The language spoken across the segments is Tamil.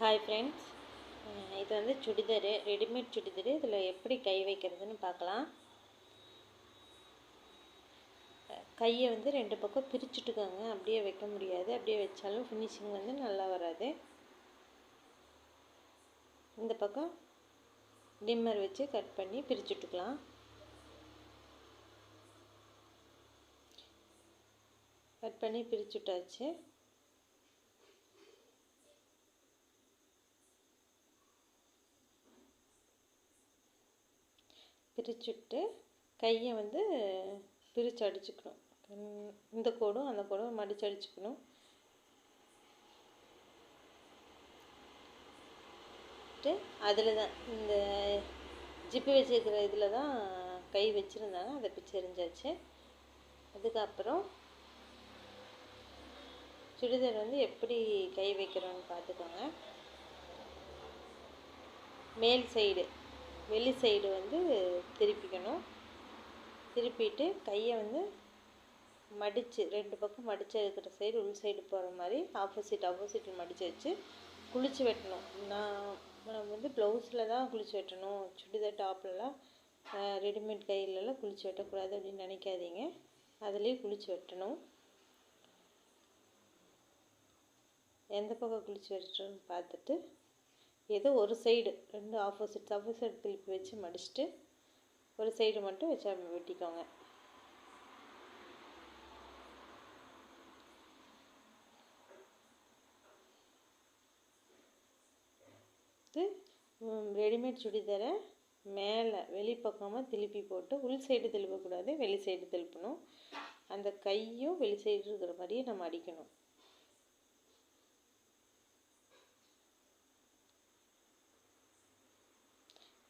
ஹாய் ஃப்ரெண்ட்ஸ் இது வந்து சுடிதாரு ரெடிமேட் சுடிதாரு. இதில் எப்படி கை வைக்கிறதுன்னு பார்க்கலாம். கையை வந்து ரெண்டு பக்கம் பிரிச்சுட்டுக்கோங்க. அப்படியே வைக்க முடியாது. அப்படியே வச்சாலும் ஃபினிஷிங் வந்து நல்லா வராது. இந்த பக்கம் டிம்மர் வச்சு கட் பண்ணி பிரிச்சுட்டுக்கலாம். கட் பண்ணி பிரிச்சுட்டாச்சு. பிரிச்சுட்டு கையை வந்து பிரித்து அடிச்சுக்கணும். இந்த கோடும் அந்த கோடும் மடித்து அடிச்சுக்கணும். அதில் தான் இந்த ஜிப்பு வச்சுருக்கிற இதில் தான் கை வச்சுருந்தாங்க. அதை பிச்சு எரிஞ்சாச்சு அதுக்கப்புறம் சுடிதார் வந்து எப்படி கை வைக்கிறோன்னு பார்த்துக்கோங்க. மேல் சைடு. வெளி சைடு வந்து திருப்பிக்கணும். திருப்பிட்டு கையை வந்து மடித்து ரெண்டு பக்கம் மடித்து இருக்கிற சைடு உள் சைடு போகிற மாதிரி ஆப்போசிட் ஆப்போசிட்டில் மடித்து வச்சு குளிச்சு வெட்டணும். நான் நம்ம வந்து ப்ளவுஸில் தான் குளிச்சு வெட்டணும். சுடிதார் டாப்லலாம் ரெடிமேட் கையிலலாம் குளிச்சு வெட்டக்கூடாது அப்படின்னு நினைக்காதீங்க. அதுலேயும் குளிச்சு வெட்டணும். எந்த பக்கம் குளிச்சு வெட்டுறோன்னு பார்த்துட்டு ஏதோ ஒரு சைடு ரெண்டு ஆப்போசிட் ஆப்போசிட் திருப்பி வச்சு மடிச்சுட்டு ஒரு சைடு மட்டும் வச்சு வெட்டிக்கோங்க. ரெடிமேட் சுடிதாரை மேலே வெளிப்பக்கமாக திருப்பி போட்டு உள் சைடு திருப்பக்கூடாது வெளி சைடு திருப்பணும். அந்த கையும் வெளி சைடு இருக்கிற மாதிரியே நம்ம அடிக்கணும்.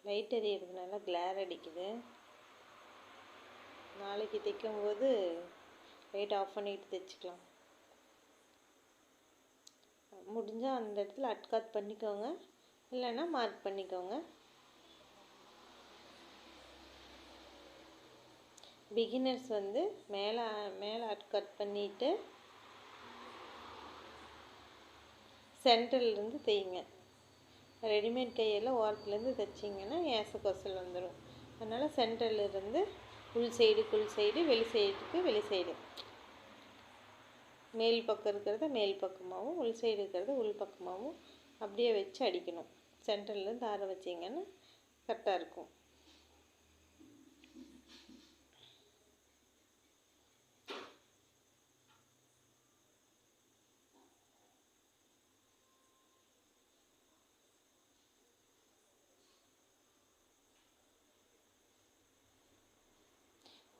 லைட் எரியறதுனால கிளேர் அடிக்குது. நாளைக்கு தைக்கும்போது லைட் ஆஃப் பண்ணிட்டு தைச்சிக்கலாம். முடிஞ்சால் அந்த இடத்துல அட்காட் பண்ணிக்கோங்க. இல்லைன்னா மார்க் பண்ணிக்கோங்க. பிகினர்ஸ் வந்து மேலே மேலே அட்கட் பண்ணிவிட்டு சென்டர்லேருந்து தைங்க ரெடிமேட் கையெல்லாம் ஓரத்துலேருந்து தைச்சிங்கன்னா ஏச கொசல் வந்துடும் அதனால் சென்டர்லேருந்து உள் சைடுக்கு உள் சைடு வெளி சைடுக்கு வெளி சைடு. மேல் பக்கம் இருக்கிறத மேல் பக்கமாகவும் உள் சைடு இருக்கிறத உள் பக்கமாகவும் அப்படியே வச்சு அடிக்கணும். சென்டர்லேருந்து ஆற வச்சிங்கன்னா கரெக்டாக இருக்கும்.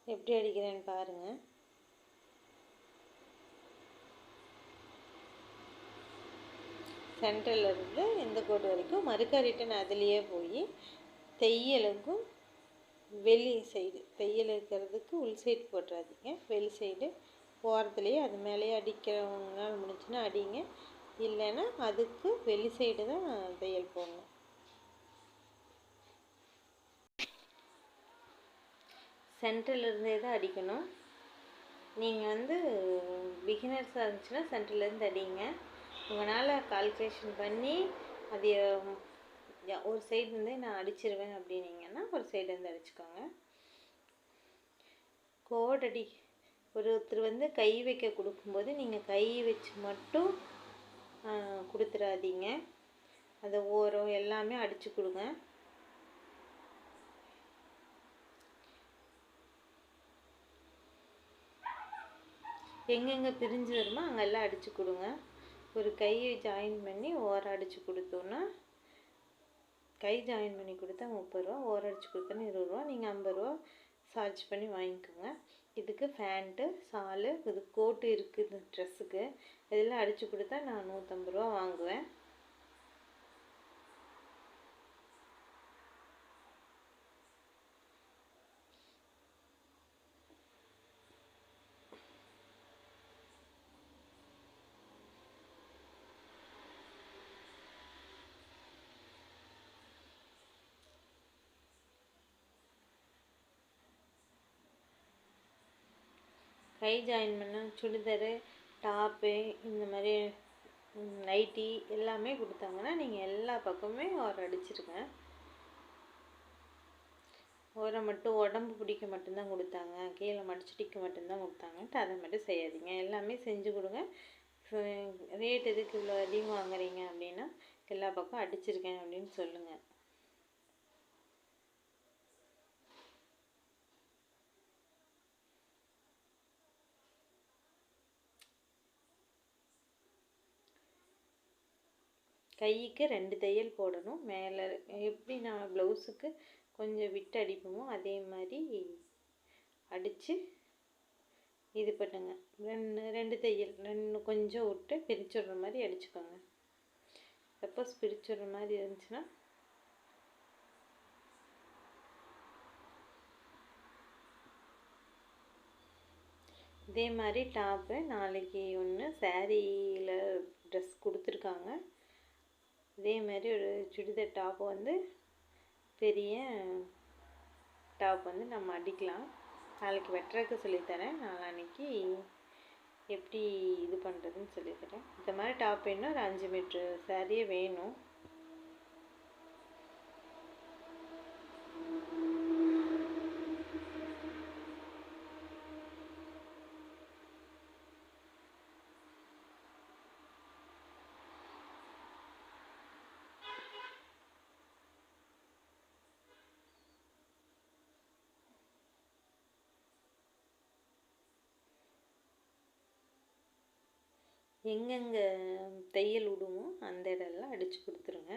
எப்படி அடிக்கிறேன்னு பாருங்கள் சென்டர்லேருந்து இந்த கோடு வரைக்கும் மறுக்கா ரிட்டன் அதுலேயே போய் தையலுக்கும் வெளி சைடு தையல் இருக்கிறதுக்கு உள் சைடு போட்டுறாதீங்க. வெளி சைடு போகிறதுலையே அது மேலேயே அடிக்கிறவங்களால் முடிஞ்சுன்னா அடிங்க. இல்லைன்னா அதுக்கு வெளி சைடு தான் தையல் போடணும். சென்டரில் தான் அடிக்கணும். நீங்கள் வந்து பிகினர்ஸாக இருந்துச்சுன்னா சென்டர்லேருந்து அடிங்க. உங்களால் கால்குலேஷன் பண்ணி அது ஒரு சைடு இருந்தே நான் அடிச்சிருவேன் அப்படின்னீங்கன்னா ஒரு சைடு இருந்து அடிச்சுக்கோங்க. கோட் அடி ஒருத்தர் வந்து கை வைக்க கொடுக்கும்போது நீங்கள் கை வச்சு மட்டும் கொடுத்துடாதீங்க அதை ஓரம் எல்லாமே அடித்து கொடுங்க. எங்கெங்கே பிரிஞ்சு வருமோ அங்கெல்லாம் அடித்து கொடுங்க. ஒரு கையை ஜாயின் பண்ணி ஓரம் அடித்து கொடுத்தோன்னா கை ஜாயின் பண்ணி கொடுத்தா முப்பது ரூபா ஓரம் அடித்து கொடுத்தோன்னா இருபது ரூபா நீங்கள் ஐம்பது ரூபா சார்ஜ் பண்ணி வாங்கிக்கோங்க. இதுக்கு ஃபேண்ட்டு சாலு இது கோட்டு இருக்குது ட்ரெஸ்ஸுக்கு இதெல்லாம் அடித்து கொடுத்தா நான் நூற்றம்பது ரூபா வாங்குவேன். கை ஜாயின் பண்ணால் சுடிதாரு டாப்பு இந்த மாதிரி நைட்டி எல்லாமே கொடுத்தாங்கன்னா நீங்கள் எல்லா பக்கமே ஓரம் அடிச்சிருங்க. ஓரம் மட்டும் உடம்பு பிடிக்க மட்டும்தான் கொடுத்தாங்க கீழே மடிச்சுடிக்க மட்டும்தான் கொடுத்தாங்கன்ட்டு அதை மட்டும் செய்யாதீங்க. எல்லாமே செஞ்சு கொடுங்க. ரேட் எதுக்கு இவ்வளோ அதிகம் வாங்குறீங்க அப்படின்னா எல்லா பக்கம் அடிச்சிருக்கேன் அப்படின்னு சொல்லுங்கள் கைக்கு ரெண்டு தையல் போடணும். மேலே எப்படி நான் ப்ளவுஸுக்கு கொஞ்சம் விட்டு அடிப்போமோ அதே மாதிரி அடித்து இது பண்ணுங்க. ரெண்டு ரெண்டு தையல் ரெண்டு கொஞ்சம் விட்டு பிரிச்சுடுற மாதிரி அடிச்சுக்கோங்க. சப்போஸ் பிரிச்சுடுற மாதிரி இருந்துச்சுன்னா இதே மாதிரி டாப்பு நாளைக்கு ஒன்று சேரீயில் ட்ரெஸ் கொடுத்துருக்காங்க. இதே மாதிரி ஒரு சுடிதார் டாப் வந்து பெரிய டாப் வந்து நம்ம அடிக்கலாம். நாளைக்கு வெட்டுறதுக்கு சொல்லித்தரேன். நாளான்னைக்கு எப்படி இது பண்ணுறதுன்னு சொல்லித்தரேன். இந்த மாதிரி டாப் வேணும் ஒரு அஞ்சு மீட்ரு சேரீயே வேணும். எங்கெங்கே தையல் விடுமோ அந்த இடம்லாம் அடித்து கொடுத்துருங்க.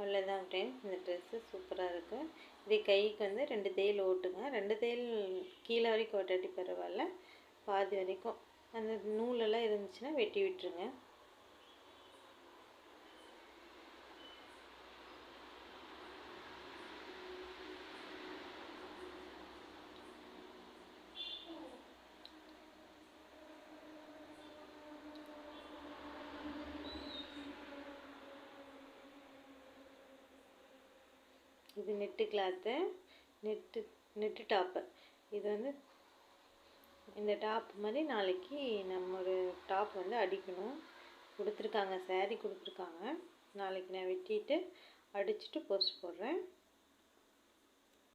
அவ்வளோதான் ஃப்ரெண்ட்ஸ் இந்த ட்ரெஸ்ஸு சூப்பராக இருக்குது இதே கைக்கு வந்து ரெண்டு தையல் ஓட்டுங்க. ரெண்டு தையல் கீழே வரைக்கும் ஓட்டாட்டி பரவாயில்ல. பாதி வரைக்கும். அந்த நூலெல்லாம் இருந்துச்சுன்னா வெட்டி விட்டுருங்க. இது net cloth net net top. இது வந்து இந்த டாப் மாதிரி நாளைக்கு நம்ம ஒரு டாப் வந்து அடிக்கணும். கொடுத்துருக்காங்க சேரீ கொடுத்துருக்காங்க. நாளைக்கு நான் வெட்டிட்டு அடிச்சுட்டு போஸ்ட் போடுறேன்.